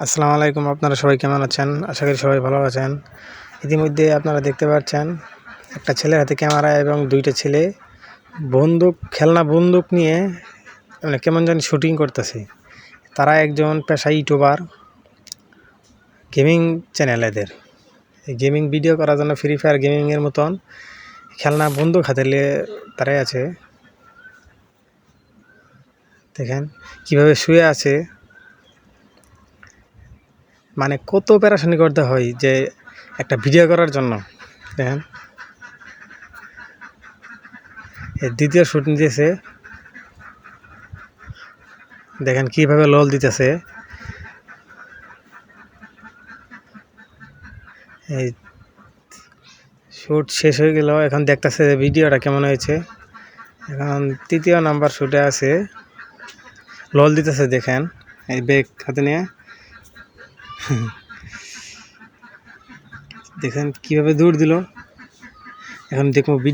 আসসালামু আলাইকুম, আপনারা সবাই কেমন আছেন? আশা করি সবাই ভালো আছেন। ইতিমধ্যে আপনারা দেখতে পাচ্ছেন, একটা ছেলের হাতে ক্যামেরা এবং দুইটা ছেলে বন্দুক, খেলনা বন্দুক নিয়ে মানে কেমন জানি শুটিং করতেছে। তারা একজন পেশা ইউটিউবার, গেমিং চ্যানেল এদের। এই গেমিং ভিডিও করার জন্য ফ্রি ফায়ার গেমিংয়ের মতন খেলনা বন্দুক হাতে নিয়ে তারাই আছে। দেখেন কীভাবে শুয়ে আছে। মানে কত প্যারাশানি করতে হয় যে একটা ভিডিও করার জন্য? দেখেন। দ্বিতীয় শুট নিতেছে। দেখেন কীভাবে লল দিতেছে। এই শ্যুট শেষ হয়ে গেল। এখন দেখতেছে ভিডিওটা কেমন হয়েছে। এখন তৃতীয় নাম্বার শ্যুটে আছে। লল দিতেছে, দেখেন। এই ব্যাগ হাতে নিয়ে। দেখেন কীভাবে দৌড় দিল। এখন দেখব ভিডিও